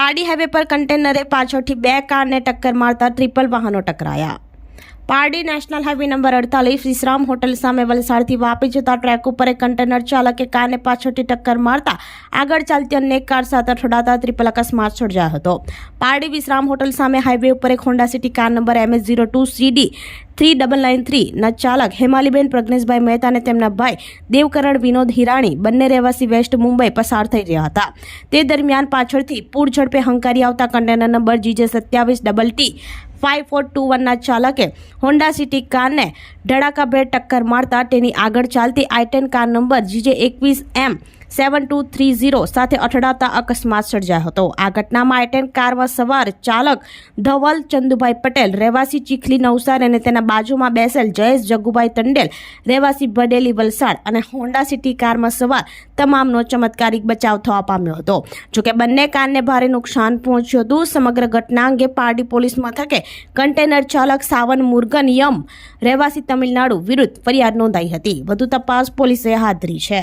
Pardi highway પર કન્ટેનરે પાછળથી બે કારને ટક્કર મારતા ટ્રિપલ વાહનો ટકરાયા. પારડી નેશનલ હાઈવે નંબર અડતાલીસ વિશ્રામ હોટલ સામે વલસાડથી વાપી જતા ટ્રેક ઉપર એક કન્ટેનર ચાલકે કારને પાછળથી ટક્કર મારતા આગળ ચાલતી અન્ય એક કાર સાથે અથડાતા ટ્રિપલ અકસ્માત સર્જાયો હતો. પારડી વિશ્રામ હોટલ સામે હાઈવે ઉપર એક Honda City car number MS zero two CD three double nine three ના ચાલક હેમાલીબેન પ્રજ્ઞેશભાઈ મહેતા અને તેમના ભાઈ દેવકરણ વિનોદ હિરાણી બંને રહેવાસી વેસ્ટ મુંબઈ પસાર થઈ રહ્યા હતા. તે દરમિયાન પાછળથી પૂર ઝડપે હંકારી આવતા કન્ટેનર નંબર જીજે સત્યાવીસ double T five four two વનના ચાલકે હોન્ડા સિટી કારને ધડાકાભેર ટક્કર મારતા તેની આગળ ચાલતી આઈટેન કાર નંબર જીજે એકવીસ M seven two three zero સાથે અથડાતા અકસ્માત સર્જાયો હતો. આ ઘટનામાં આઈટેન કારમાં સવાર ચાલક ધવલ ચંદુભાઈ પટેલ, રહેવાસી ચીખલી નવસાર અને તેના બાજુમાં બેસેલ જયેશ જગુભાઈ તંડેલ, રહેવાસી બડેલી વલસાડ અને હોન્ડા સિટી કારમાં સવાર તમામનો ચમત્કારિક બચાવ થવા પામ્યો હતો. જોકે બંને કારને ભારે નુકસાન પહોંચ્યું હતું. સમગ્ર ઘટના અંગે પારડી પોલીસ મથકે કન્ટેનર ચાલક સાવન મુર્ગન યમ રહેવાસી તમિલનાડુ વિરુદ્ધ ફરિયાદ નોંધાઈ હતી. વધુ તપાસ પોલીસે હાથ ધરી છે.